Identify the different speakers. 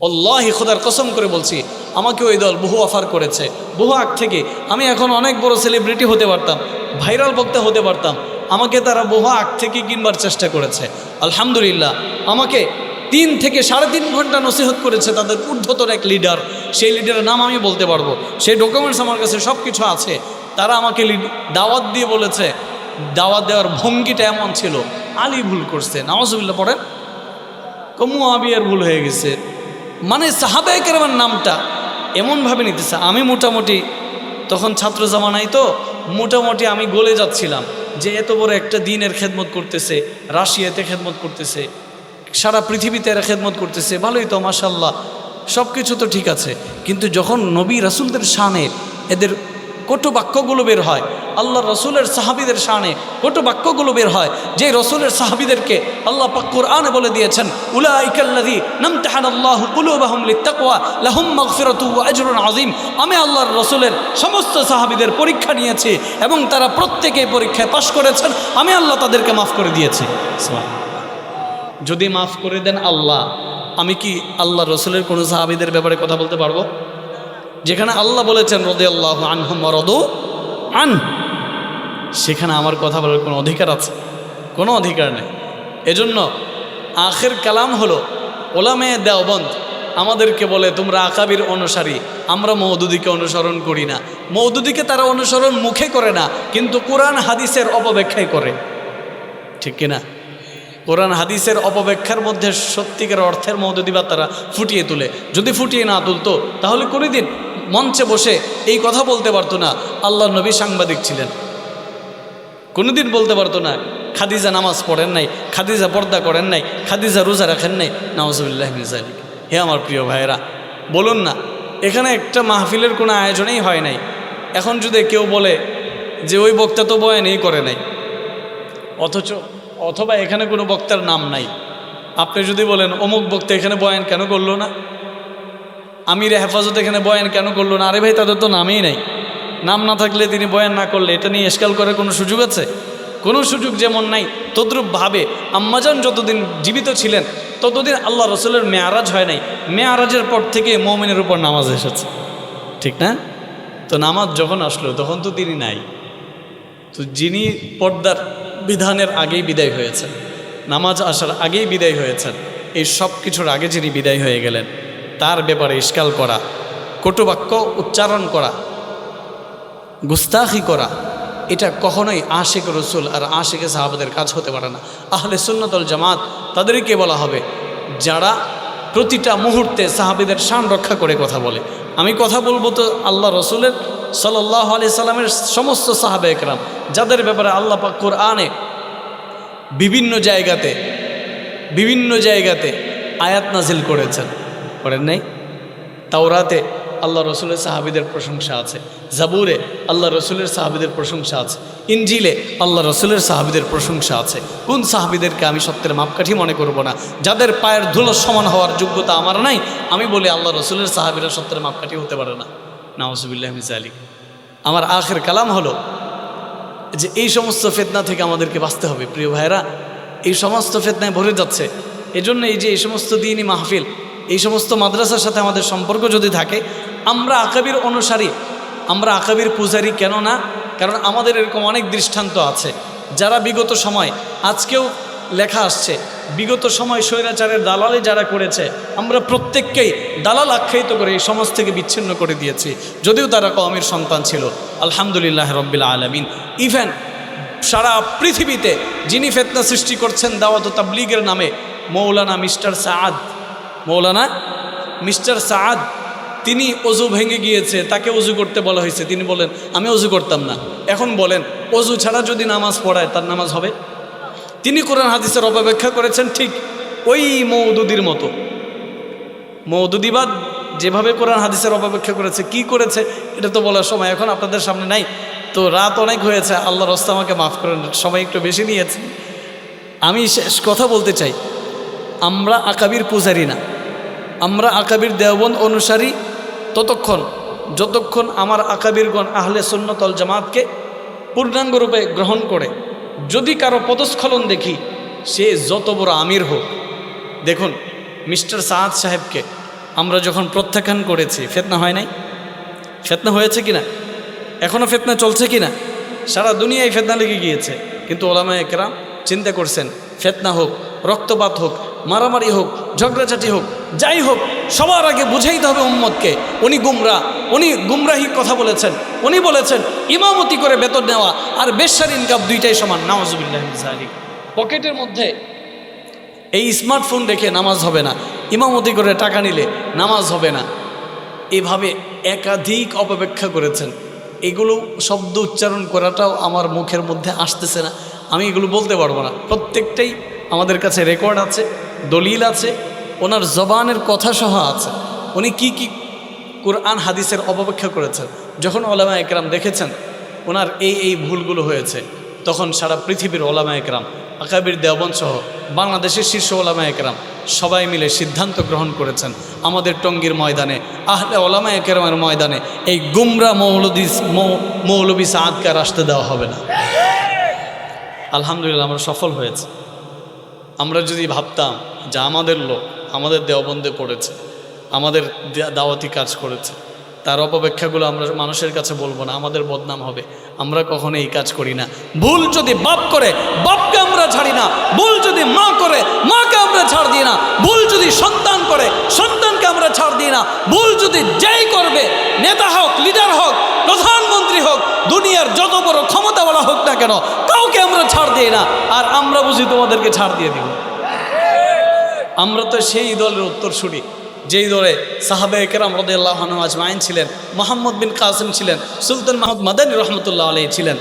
Speaker 1: অল্লাহি খোদার কসম করে বলছি আমাকে ওই দল বহু অফার করেছে। বহু আগ থেকে আমি এখন অনেক বড় সেলিব্রিটি হতে পারতাম ভাইরাল বক্তা হতে পারতাম। আমাকে তারা বহু আগ থেকে কিনবার চেষ্টা করেছে। আলহামদুলিল্লাহ, আমাকে তিন থেকে সাড়ে তিন ঘণ্টা নসিহত করেছে তাদের ঊর্ধ্বতর এক লিডার সেই লিডারের নাম আমি বলতে পারব। সেই ডকুমেন্টস আমার কাছে সব কিছু আছে। তারা আমাকে দাওয়াত দিয়ে বলেছে, দাওয়াত দেওয়ার ভঙ্গিটা এমন ছিল। আলী ভুল করছে নওয়াজুবিল্লাহ পড়েন। কমু আবিয়ার ভুল হয়ে গেছে। মানে সাহাবায়ে কেরামের নামটা এমনভাবে নিতেছে, আমি মোটামুটি তখন ছাত্র জামানাই তো মোটামুটি আমি গলে যাচ্ছিলাম যে এত বড় একটা দিনের খেদমত করতেছে, রাশিয়াতে খেদমত করতেছে, সারা পৃথিবীতে এরা খেদমত করতেছে, ভালোই তো মাসাল্লাহ সব কিছু তো ঠিক আছে। কিন্তু যখন নবী রাসুলদের শানে এদের কটু বাক্যগুলো বের হয় আল্লাহ রসুলের সাহাবিদের শানে কটু বাক্যগুলো বের হয়। যে রসুলের সাহাবিদেরকে আল্লাহ পাক্কুর আনে বলে দিয়েছেন আল্লাহ আযীম। আমি আল্লাহর রসুলের সমস্ত সাহাবিদের পরীক্ষা নিয়েছি এবং তারা প্রত্যেকেই পরীক্ষায় পাশ করেছেন। আমি আল্লাহ তাদেরকে মাফ করে দিয়েছি। যদি মাফ করে দেন আল্লাহ, আমি কি আল্লাহ রসুলের কোনো সাহাবিদের ব্যাপারে কথা বলতে পারব? যেখানে আল্লাহ বলেছেন রদে আল্লাহ আনহম রদু আন। সেখানে আমার কথা বলার কোনো অধিকার আছে? কোনো অধিকার নেই। এজন্য আখের কালাম হলো ওলামে দেওবন্দ। আমাদেরকে বলে, তোমরা আকাবির অনুসারী, আমরা মৌদুদিকে অনুসরণ করি না। মৌদুদিকে তারা অনুসরণ মুখে করে না, কিন্তু কোরআন হাদিসের অপব্যাখ্যাই করে। ঠিক কিনা? কোরআন হাদিসের অপব্যাখ্যার মধ্যে সত্যিকার অর্থের মৌদুদিবা তারা ফুটিয়ে তোলে। যদি ফুটিয়ে না তুলতো, তাহলে করে দিন মঞ্চে বসে এই কথা বলতে পারতো না। আল্লাহ নবী সাংবাদিক ছিলেন। কোনোদিন বলতে পারতো না, খাদিজা নামাজ পড়েন নাই, খাদিজা পর্দা করেন নাই, খাদিজা রোজা রাখেন নাই নওয়াজুবিল্লাহ মিজালিক হে আমার প্রিয় ভাইয়েরা, বলুন না, এখানে একটা মাহফিলের কোনো আয়োজনেই হয় নাই। এখন যদি কেউ বলে যে ওই বক্তা তো বয়ানই করে নাই, অথচ, অথবা এখানে কোনো বক্তার নাম নাই। আপনি যদি বলেন, অমুক বক্তা এখানে বয়ান কেন করল না? আমির হেফাজত এখানে বয়ান কেন করল না? আরে ভাই, তাদের তো নামই নাই। নাম না থাকলে তিনি বয়ান না করলে, এটা নিয়ে এসকাল করার কোনো সুযোগ আছে? কোনো সুযোগ যেমন নাই তদ্রূপভাবে আম্মাজান যতদিন জীবিত ছিলেন, ততদিন আল্লাহ রসুলের মেয়ারাজ হয় নাই। মেয়ারাজের পর থেকে মমিনের উপর নামাজ এসেছে। ঠিক না? তো নামাজ যখন আসলো, তখন তো তিনি নাই। তো যিনি পর্দার বিধানের আগেই বিদায় হয়েছেন, নামাজ আসার আগেই বিদায় হয়েছেন, এই সব কিছুর আগে যিনি বিদায় হয়ে গেলেন, তার ব্যাপারে ইস্কাল করা, কটুবাক্য উচ্চারণ করা গুস্তাখি করা, এটা কখনোই আশেক রসুল আর আশেকে সাহাবাদের কাজ হতে পারে না। আহলে সুন্নতল জামাত তাদেরকে বলা হবে, যারা প্রতিটা মুহূর্তে সাহাবিদের শান রক্ষা করে কথা বলে। আমি কথা বলব তো আল্লাহ রসুলের সাল্লাহ আলি সাল্লামের সমস্ত সাহাবে একরাম, যাদের ব্যাপারে আল্লাহ পাক কোরআনে বিভিন্ন জায়গাতে বিভিন্ন জায়গাতে আয়াত নাজিল করেছেন। করেন নাই? তাওরাতে আল্লাহ রসুলের সাহাবিদের প্রশংসা আছে। জাবুরে আল্লাহ রসুলের সাহাবিদের প্রশংসা আছে। ইঞ্জিলে আল্লাহ রসুলের সাহাবিদের প্রশংসা আছে। কোন সাহাবিদেরকে আমি সত্যের মাপকাঠি মনে করব না? যাদের পায়ের ধুলো সমান হওয়ার যোগ্যতা আমার নাই, আমি বলি আল্লাহ রসুলের সাহাবিরা সত্যের মাপকাঠি হতে পারে না। নাওসুবিল্লাহ আলী আমার আখের কালাম হলো যে এই সমস্ত ফেতনা থেকে আমাদেরকে বাঁচতে হবে, প্রিয় ভাইরা এই সমস্ত ফেতনায় ভরে যাচ্ছে। এজন্য এই যে এই সমস্ত দিনই মাহফিল এই সমস্ত মাদ্রাসার সাথে আমাদের সম্পর্ক যদি থাকে, আমরা আকাবির অনুসারী, আমরা আকাবির পূজারি কেন না? কারণ আমাদের এরকম অনেক দৃষ্টান্ত আছে। যারা বিগত সময়, আজকেও লেখা আসছে, বিগত সময় স্বৈরাচারের দালালে যারা করেছে, আমরা প্রত্যেককেই দালাল আখ্যায়িত করে এই সমাজ থেকে বিচ্ছিন্ন করে দিয়েছি। যদিও তারা কমের সন্তান ছিল। আলহামদুলিল্লাহ রব্বিল আলমিন। ইভেন সারা পৃথিবীতে যিনি ফেতনা সৃষ্টি করছেন দাওয়াত তাবলিগের নামে, মৌলানা মিস্টার সাদ মৌলানা মিস্টার সাদ, তিনি অজু ভেঙে গিয়েছে, তাকে অজু করতে বলা হয়েছে। তিনি বলেন, আমি অজু করতাম না। এখন বলেন, অজু ছাড়া যদি নামাজ পড়ায়, তার নামাজ হবে? তিনি কোরআন হাদিসের অপব্যাখ্যা করেছেন ঠিক ওই মৌদুদির মতো। মৌদুদিবাদ যেভাবে কোরআন হাদিসের অপব্যাখ্যা করেছে, কি করেছে, এটা তো বলার সময় এখন আপনাদের সামনে নাই। তো রাত অনেক হয়েছে আল্লাহ রস্তা আমাকে মাফ করেন সময় একটু বেশি নিয়েছে। আমি শেষ কথা বলতে চাই, আমরা আকাবির পূজারি না। আমরা আকাবির দেওবন্দ অনুসারী ততক্ষণ, যতক্ষণ আমার আকাবিরগণ আহলে সুন্নতল জামাতকে পূর্ণাঙ্গরূপে গ্রহণ করে, যদি কারও পদস্খলন দেখি, সে যত বড় আমির হোক। দেখুন, মিস্টার সাহাদ সাহেবকে আমরা যখন প্রত্যাখ্যান করেছি, ফেতনা হয় নাই? ফেতনা হয়েছে কি না এখনও ফেতনা চলছে কি না সারা দুনিয়ায় ফেতনা লেগে গিয়েছে। কিন্তু ওলামা চিন্তা করছেন, ফেতনা হোক, রক্তপাত হোক মারামারি হোক, ঝগড়াঝাটি হোক, যাই হোক, সবার আগে বুঝাইতে হবে উম্মতকে। উনি গুমরা, উনি গুমরাহি কথা বলেছেন, উনি বলেছেন, ইমামতি করে বেতন নেওয়া আর বেশার ইনকাম দুইটাই সমান নামাজুবিল্লাহ পকেটের মধ্যে এই স্মার্টফোন রেখে নামাজ হবে না, ইমামতি করে টাকা নিলে নামাজ হবে না। এভাবে একাধিক অপব্যাখ্যা করেছেন। এগুলো শব্দ উচ্চারণ করাটাও আমার মুখের মধ্যে আসতেছে না, আমি এগুলো বলতে পারব না। প্রত্যেকটাই আমাদের কাছে রেকর্ড আছে। দলিল আছে, ওনার জবানের কথা সহ আছে। উনি কি কি কোরআন, হাদিসের অপব্যাখ্যা করেছেন? যখন ওলামা একরাম দেখেছেন, ওনার এই এই ভুলগুলো হয়েছে, তখন সারা পৃথিবীর ওলামা একরাম, আকাবির দেওবন সহ বাংলাদেশের শীর্ষ ওলামা একরাম সবাই মিলে সিদ্ধান্ত গ্রহণ করেছেন, আমাদের টঙ্গীর ময়দানে, আহলে ওলামা একরামের ময়দানে এই গুমরা মৌলদি মৌলবী সাদকে আসতে দেওয়া হবে না। আলহামদুলিল্লাহ, আমরা সফল হয়েছে। আমরা যদি ভাবতাম যে আমাদের লোক আমাদের দেওবন্দে পড়েছে, আমাদের দাওয়াতি কাজ করেছে, তার অপব্যাখ্যাগুলো আমরা মানুষের কাছে বলব না, আমাদের বদনাম হবে। আমরা কখনো এই কাজ করি না। ভুল যদি বাপ করে, বাপকে আমরা ছাড়ি না। ভুল যদি মা করে, মাকে আমরা ছাড় দিই না। ভুল যদি সন্তান করে, সন্তানকে আমরা ছাড় দিই না। ভুল যদি যেই করবে, নেতা হোক, লিডার হোক, প্রধানমন্ত্রী হোক, দুনিয়ার যত বড় ক্ষমতাওয়ালা হোক না কেন, কাউকে আমরা ছাড় দিই না। আর আমরা বুঝি তোমাদেরকে ছাড় দিয়ে দিব। আমরা তো সেই দলের উত্তর শুনি, যেই দলে সাহাবে কেরাম আল্লাহন আজমাইন ছিলেন, মোহাম্মদ বিন কাসিম ছিলেন, সুলতান মাহমুদ মাদানী রহমতুল্লাহ আলাই ছিলেন।